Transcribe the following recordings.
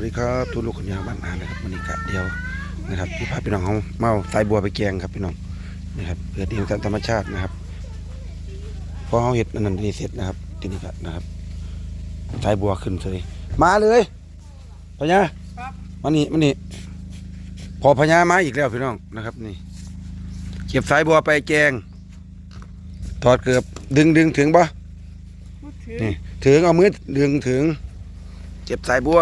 วัสดีครับทุกลูกคนยาวบ้านนานะครับวันนี้กะเดียวนะครับที่พาพี่น้องเขาเมาสายบัวไปแกงครับพี่น้องนะครับเกิดเองตามธรรมชาตินะครับพอเขาเห็ดอันนั้นนี่เสร็จนะครับทีนี้ก็นะครับสายบัวขึ้นเลยมาเลยพญามานี่มานี่พอพญามาอีกแล้วพี่น้องนะครับนี่เก็บสายบัวไปแกงถอดเกือบดึงดึงถึงปะนี่ถึงเอามือดึงถึงเจ็บสายบัว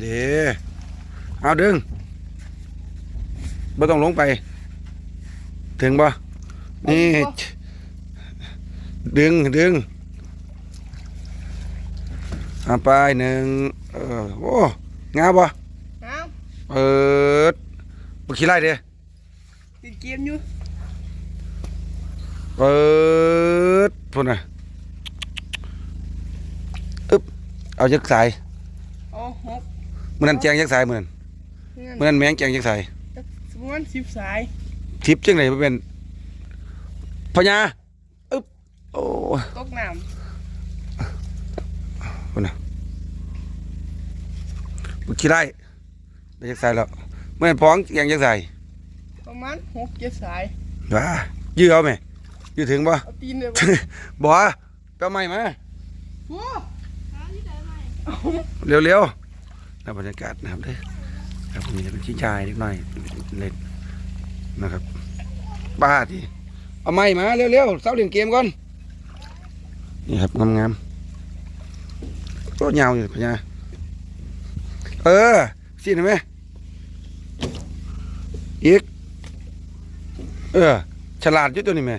เดี๋ยวเอาดึงไม่ต้องลงไป ถึงบ่นี่ดึงดึงเอาไปหนึ่งเออโอ้งาบ่เอาเปิดบุขี้ไล่เด้ติดเกมอยู่เปิดพุ่นน่ะอึ๊บเอาจักสายเอาหก มื่อนั้นแจงจักสายมื่อนั้นเงินมื่อนั้นแมงแจงจักสายสมมติสิบสายทิปจังไหนเป็นพญาอึ๊บโอ้ยตกน้บุขี้ไล่ได้จักสายแล้วมื่อนั้นพ้องแจงจักสายำประมาณหกเจ็ดสายว้ายื้อเอาไหมยื้อถึงบ่เอาตีนเลยบ่เปเอาไม้มาโอ้เร็วๆ นะบรรยากาศนะครับเด้อครับมีเป็นชิ้นชายนิดหน่อยเล็กนะครับ บ้าทีเอาไม้มาเร็วๆเสาเล่นเกมก่อนนี่ครับงามๆก็ยาวอยู่พญาเออสิเห็นไหมอีกเออ ฉลาดยุ่ตัวนี้ไหม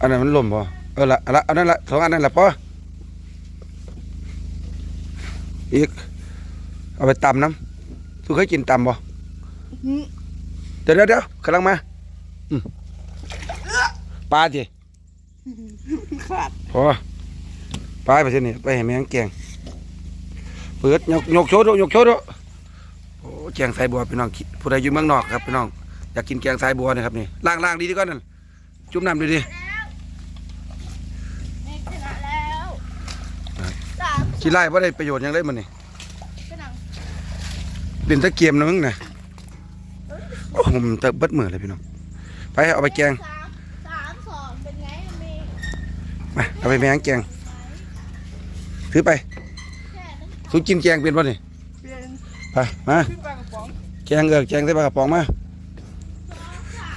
อันนั้นมันหล่มป่เออละอันละอันนั้นละสองอันนั้นละป่ อีก เอาไปตำน้ำทุกเคยกินตำป่เดี๋ยวเดี๋ยวเดี๋ยวกำลังมาอืมปลาจีขาดพอปลาไปเส้นนี่ไปให้แมงแกงเปิดยกยกโชว์ดูยกโชว์ดูโอ้แกงสายบัวพี่น้องคิดผู้ใดอยู่เมืองนอกครับพี่น้องอยากกินแกงสายบัวนะครับนี่ล้างล้างดีดีก่อนนั่นจุ่มน้ำดีดี เมฆชนะแล้วสาม ๆ ขี้ไล่ว่าได้ประโยชน์หยังได้มันนี่เป็นหนังเล่นตะเกียมนะมึงนะโอ้ผมตะเบิดมือเลยพี่น้องไปเอาไปแกงสามสามสองเป็นไงอะเมฆมาเอาไปแมงแกงถือไปแค่นั้นสุกินแกงเป็นป่ะนี่เปลี่ยนไปมาขึ้นปลากระป๋องแกงเออแกงใส่ปลากระป๋องมา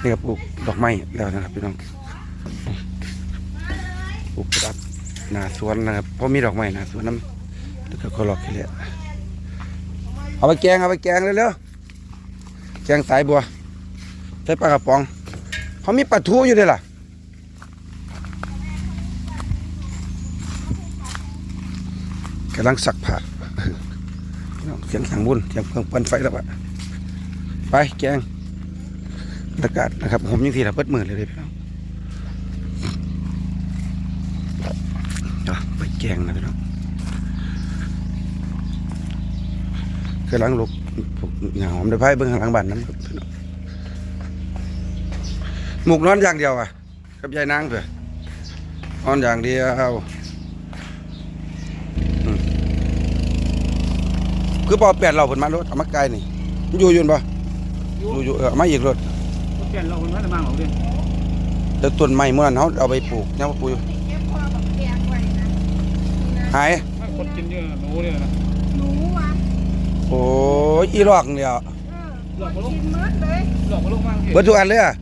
นี่ครับปลูกดอกไม้แล้วนะครับพี่น้องปลูกประดับหน้าสวนนะครับเพราะมีดอกไม้หน้าสวนน้ำ แล้วก็กรอกแค่เอาไปแกงเอาไปแกงเร็วๆแกงสายบัวใส่ปลากระป๋องเขามีปลาทูอยู่ด้วยล่ะกำลังสักผ้าเสียงสังบุญเสียงเพิ่งปั่นไฟแล้วปะไปแกงบรรยากาศนะครับผมยังทีละเปิดมือเลยเลยพี่น้องไปแกงนะพี่น้อง กำลังลุกผมเหงาผมได้ไพ่เบื้องข้างหลังบ้านนั้นครับพี่น้องหมุกนอนอย่างเดียวอะกับยายนางเถอะนอนอย่างเดียวอืมคือพอแปดเราผลมารถเอามาไกลนี่มันอยู่อยืนปะอยู่อยู่เออมาอีกรถเปลี่ยนเราคนนั้นมาของเดือนแล้วต้นไม้เมื่อนั้นเขาเอาไปปลูกยังมาปลูกอยู่ติดเก็บพ่อกับแกงไว้นะนี่นะหายถ้าคนกินเยอะหนูเนี่ยนะหนูวะโอ้ยอีรอกเดียหลอกมาลงกินมืดเลยหลอกมาลงมากเบิดทุกอันเลยอะ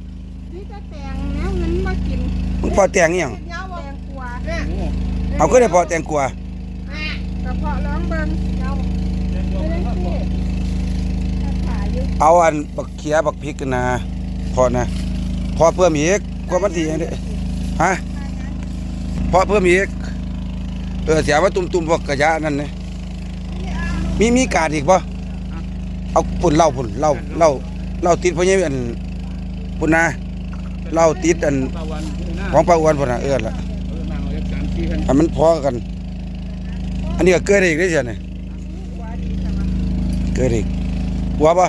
นี่จะแตงแล้วเงินมากินมึงพอแตงอิหยังเจ้าแตงกวาเนี่ยโอ้เอาก็ได้พอแตงกัวแม่พาะร้องเบิ้งเจ้าเล่นไม่ยาขายอยู่เอาอันบักเขียบักพริกกันนะพอนะพอเพิ่มอีกก็มันดีอย่างนี้ฮะพอเพิ่มอีกเออเสียว่าตุ่มๆพวกกระยะนั่นเนะ มีมีกาดอีกป่ะเอาปุ่นเหล้าปุ่นเหล้าเหล้าเหล้าติดเพราะงี้อันปุ่นนะเหล้าติดอันตะวันหน้าของปลาอ้วนพุ่นน่ะเออละเออมาเอาสามสี่พันอันมันพอกัน อันนี้ก็เกิดได้อีกได้เสียเนี่ยกวาดีสมัครเกิดอีกหัวปะ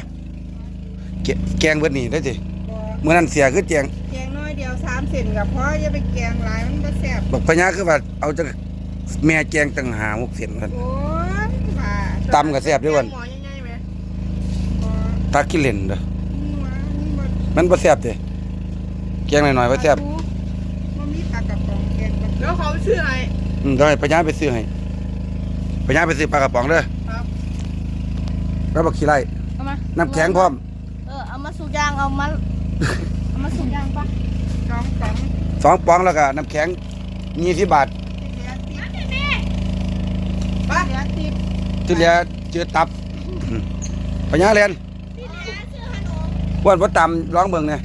แกแกงเบิดนี่ได้สิบ่เมื่อนั้นเสียคือแจงแกงน้อยเดียวสามเซนกับพ่ออย่าไปแกงหลายมันก็แซ่บบักพญาคือว่าเอาจะแม่แกงตั้งหาหกเส้นกันโอ้ยบ้า ตำก็แซ่บด้วยวันหมอใหญ่ๆไหมบ่ถ้ากินเล่นเด้อนี่วะนี่บ่มันบ่แซ่บเด้แกงหน่อยๆบ่แซ่บบ่มีปลากระป๋องแกงปลาทูแล้วเขาชื่ออะไรอืมเดี๋ยวให้ปัญญาไปซื้อให้ปัญญาไปซื้อปลากระป๋องเด้อครับแล้วบักขี้ไร่เอามาน้ำแข็งพร้อมเออเอามาสุกยางเอามาเอามาสุกยางปะสองกล่องสองป๋องแล้วก็น้ำแข็ง20บาทที่เหลือติดไปเหลือติด ที่เหลือเจือตับปัญญาเรียนอ้วนบ่ตำร้องเบิ่งเนี่ย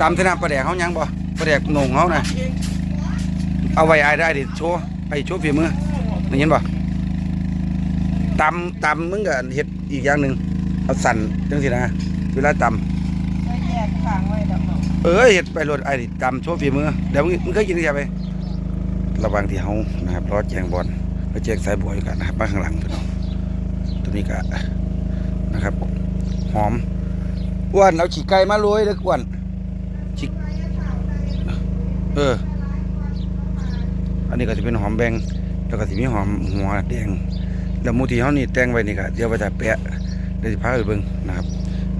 ตำที่น้ำปลาแดกเฮายังบ่ปลาแดกโหนงเฮาน่ะเองเอาไว้อายได้ดิโชว์ไอ้โชว์ฝีมือได้ยินบ่ตำตำมึงก็เฮ็ดอีกอย่างหนึ่งเอาสั่นจังซี่นะเวลาตำไว้แยกข้างไว้ดออเฮ็ดไปรถไอ้ดิตำโชว์ฝีมือเดี๋ยวมึงมึงเคยกินหรือยังไประวังที่เฮานะครับรอแจงบอลไปแจงสายบัวอยู่กันนะครับมาข้างหลังพี่น้อง นี้ก็นะครับ หอมอ้วนเอาขี้ไก่มาโรยเด้ออ้วนขี้เออ อันนี้ก็จะเป็นหอมแบงแล้วก็สิมีหอมหัวแดงแล้วมูที่เฮานี่แตงไว้นี่ก็เดี๋ยวว่าจะแปะเดี๋ยวสิพาไปเบิ่งนะครับ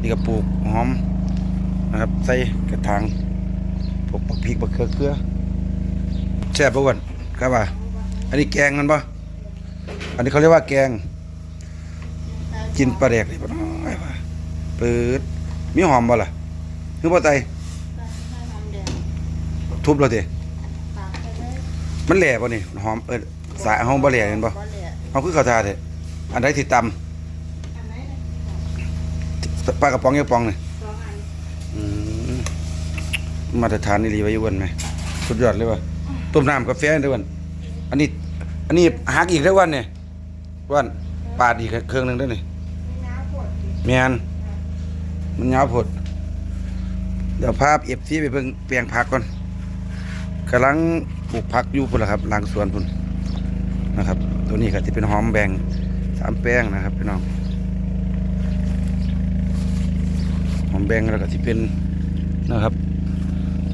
นี่ก็ปลูกหอมนะครับ ใส่กระถางพวกปักพริกปักเขือเขือแซ่บบ่อ้วนครับว่า อันนี้แกงมันบ่อันนี้เขาเรียกว่าแกง กินปลาแดกนี่บ่น้อยว่าเปิดมีหอมบ่ล่ะคือบ่ไตทุบแล้วติมันแหล่บ่นี่หอมเอิ้นสายเฮาบ่แหล่เห็นบ่เฮาคือข้าวทาเด้อันใดที่ตำปลากระป๋องยังป๋องนี่อืมมาตรฐานนี่ลีไว้อยู่อ้วนไหมสุดยอดเลยว่ะต้มน้ำกาแฟเด้ออ้วนอันนี้ อันนี้หักอีกเด้ออ้วนนี่อ้วนปาดอีกเครื่องหนึงเด้อนี่ แมนมันยาวผด เดี๋ยวภาพเอฟซีไปเบิ่งแปลี่ยงผักก่อนกำลังปลูกผักอยู่พุ่นละครับหลังสวนพุ่นนะครับ ตัวนี้ก็จะเป็นหอมแบงสามแป้งนะครับพี่น้องหอมแบงแล้วก็จะเป็นนะครับ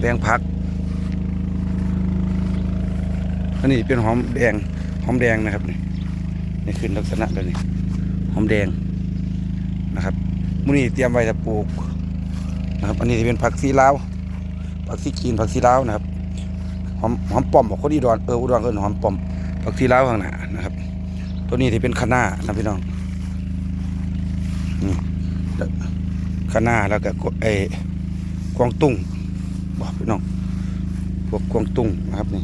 แป้งผักอันนี้เป็นหอมแดงหอมแดงนะครับนี่นี่คือลักษณะแบบนี้หอมแดง นะครับมื้อนี้เตรียมไว้จะปลูกนะครับ อันนี้จะเป็นผักซีลาวผักซีจีนผักซีลาวนะครับหอมหอมป้อมของคนอุดรเอออุดรเอิ้นหอมป้อมผักซีลาวข้างหน้านะครับ ตัวนี้ที่เป็นคะน้านะพี่น้องนี่คะน้าแล้วก็ไอ้กวางตุ้งบอกพี่น้องพวกกวางตุ้งนะครับนี่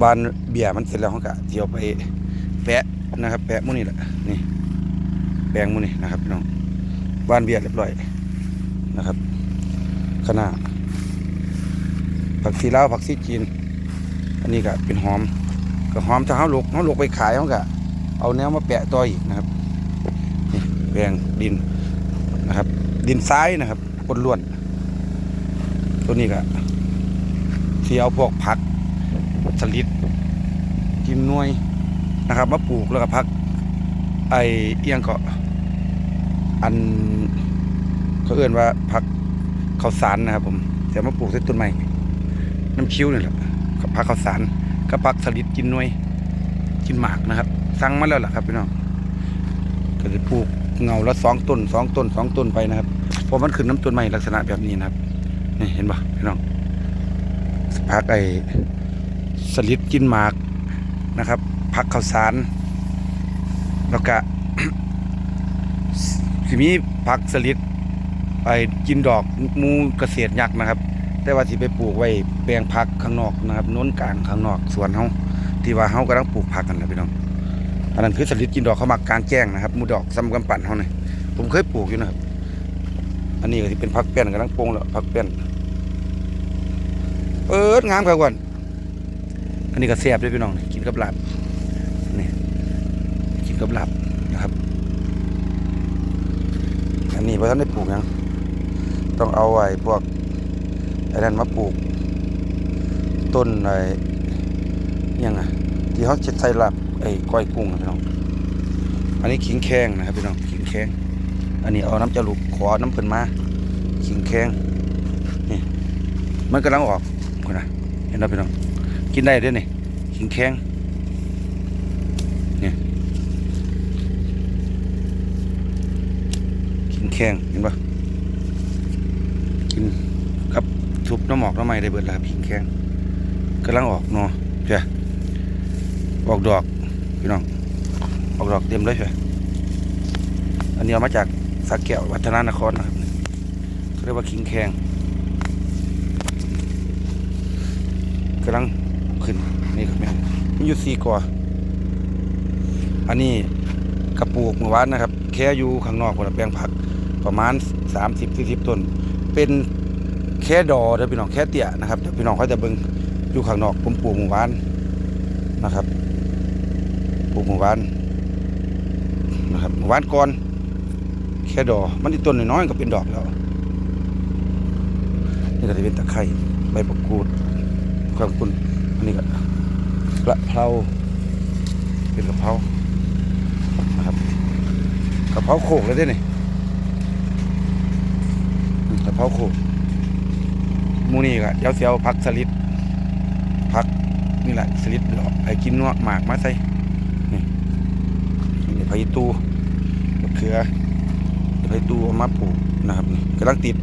บานเบียร์มันเสร็จแล้วเขาก็เที่ยวไปแปะนะครับ แปะมื้อนี้แหละนี่ แปลงมูนี่นะครับพี่น้องบ้านเบียร์เรียบร้อยนะครับขนาผักซีลาวผักซีจีน อันนี้ก็เป็นหอมก็หอมถ้าเขาลกเขาลกไปขายเขาก็เอาแนวมาแปะต่ออีกนะครับนี่แปลงดินนะครับ ดินทรายนะครับคนล้วน ตัวนี้ก็ที่เอาพวกผักสลิดกิมนวยนะครับ มาปลูกแล้วก็พักไอเอียงเก็ อันเขาเอื่นว่าผักข้าวสารนะครับ ผมแต่มาปลูกใส่ต้นไม้น้ำคิ้วนี่แหละกับผักข้าวสารกับผักสลิดกินน่วยกินหมากนะครับสั่งมาแล้วล่ะครับพี่น้องก็จะปลูกเงาละสองต้นสองต้นสองต้นไปนะครับเพราะมันขึ้นน้ำต้นไม้ลักษณะแบบนี้นะครับนี่เห็นปะพี่น้องผักไอ้สลิดกินหมากนะครับผักข้าวสารแล้วก็ สิมีผักสลิดไปกินดอกมูเกษตรยักษ์นะครับ แต่ว่าสิไปปลูกไว้แปลงผักข้างนอกนะครับน้นกลางข้างนอกสวนเฮาที่ว่าเฮากำลังปลูกผักกันนะพี่น้องอันนั้นคือสลิดกินดอกเขามากลางแจ้งนะครับมูดอกซ้ำกำปั่นเฮานี่ผมเคยปลูกอยู่นะครับ อันนี้ก็สิเป็นผักแป้นกำลังปงแล้วผักแป้นเปิดงามครับก่อนอันนี้ก็แซ่บด้วยพี่น้องกินกับลาบนี่กินกับลาบนะครับ อันนี้เพอท่านได้ปลูกยังต้องเอาไอ้พวกไอ้นั่นมาปลูก ต้นไอ้อิหยังอะที่เขาเช็ดใส่ลาบไอ้ก้อยกุ้งนะพี่น้องอันนี้ขิงแข้งนะครับพี่น้องขิงแข้งอันนี้เอาน้ำจะลุกขอน้ำเพิ่นมาขิงแข้งนี่มันกำลังออกคุณนะเห็นไหมพี่น้องกินได้ด้วยนี่ขิงแข้งเนี่ยขิง แข้งเห็นปะกินกับทุบน้ำหมอกน้ำไม้ได้เบิดแล้วครับขิงแข้งกำลังออกเนาะเจ้าออกดอกพี่น้องออกดอกเต็มเลยเจ้าอันนี้เอามาจากสักแก้ววัฒนานครนะครับเขาเรียกว่าขิงแข้งกำลังขึ้นนี่ครับแม่มันอยู่สี่กว่าอันนี้กระปูกเมื่อวานนะครับ แค่อยู่ข้างนอกบนแปลงผัก ประมาณ 30 40ต้น เป็นแค่ดอเด้อพี่น้องแค่เตี้ยนะครับเดี๋ยวพี่น้องเขาจะเบิ่งอยู่ข้างนอกผมปลูกหมู่บ้านนะครับปลูกหมู่บ้านนะครับหมู่บ้านก่อนแค่ดอมันอีต้นน้อยๆก็เป็นดอกแล้วนี่ก็จะเป็นตะไคร้ใบมะกรูดความคุณอันนี้ก็กระเพราเป็นกระเพรานะครับกระเพราโขกเลยเด้นี่อืม กะเพราโขกหมูนี่ก็เดี๋ยวเสียวผักสลิดผักนี่แหละสลิดดอกไอ้กินนัวหมากมาใส่นี่นี่ไผ่ตูมะเขือไผ่ตูเอามาปลูกนะครับนี่กำลังติด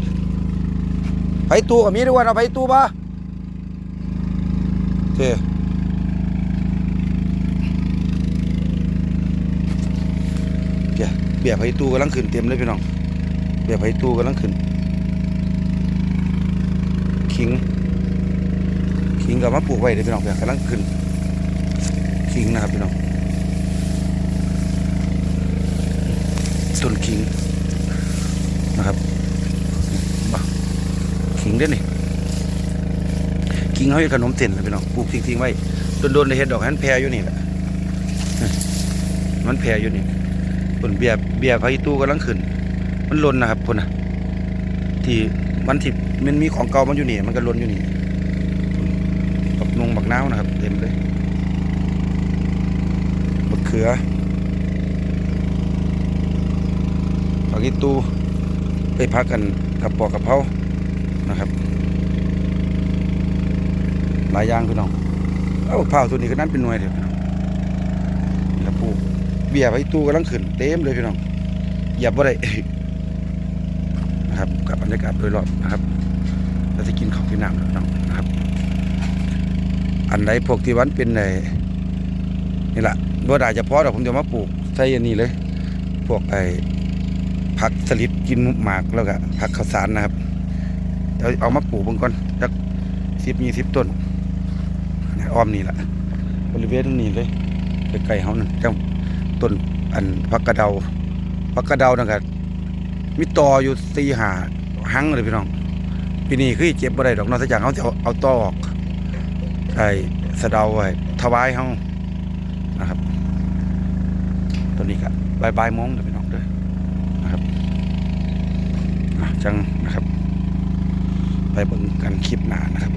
ไผ่ตูก็มีด้วยเอาไผ่ตูปะเท่เบียเบียไผ่ตูกำลังขึ้นเต็มเลยพี่น้องเบียไผ่ตูกำลังขึ้น ขิง ขิงกับมะปลูกไว้เดี๋ยพี่น้องเพื่อนกำลังขึ้น ขิงนะครับพี่น้องต้นขิงนะครับมาขิงเด้อนี่ขิงเขาเป็นขนมเส้นนะพี่น้องปลูกทิ้งๆไว้โดนๆในเห็ดดอกนั้นแพรอยู่นี่แหละมันแพรอยู่นี่ต้นเบียร์เบียร์ไฟตู้กำลังขึ้น มันล่นนะครับคนน่ะที่ มันที่มันมีของเก่ามันอยู่นี่ มันก็ล่นอยู่นี่บักนงบักน้าวนะครับ เต็มเลยบักเขือผักอีตูไปพักกันกับปอกกับเพรานะครับ หลายอย่างพี่น้องเอ้าเผาวตัวนี้ก็นั่นเป็นหน่วยเถอะพี่น้องนี่ละปลูกเบียร์ไปตู้กำลังขึ้นเต็มเลยพี่น้องหยียบว่าได้ นะครับบรรยากาศโดยรอบนะครับเราจะกินของกินน้ำแล้วน้องนะครับ อันใดพวกที่วันเป็นในนี่แหละบ่ได้เฉพาะดอกผมจะมาปลูกใส่อันนี้เลย พวกไอ้ผักสลิดกินหมากแล้วก็ผักข้าวสารนะครับเดี๋ยวเอามาปลูกบางก่อนสักสิบยี่สิบต้นอ้อมนี่แหละบริเวณนี้เลยใกล้ๆเขานั่นจังต้นอันผักกระเดาผักกระเดานะครับมีต่ออยู่สี่หา หังเลยพี่น้องปีนี้คือเจ็บบ่ได้ดอกนอกจากเขาจะเอาตอกไอ้สะเดาไว้ถวายเขานะครับตัวนี้ก็บายบายมงเด้อพี่น้องเด้อนะครับจังนะครับ ไปเบิ่งกันคลิปหน้านะครับ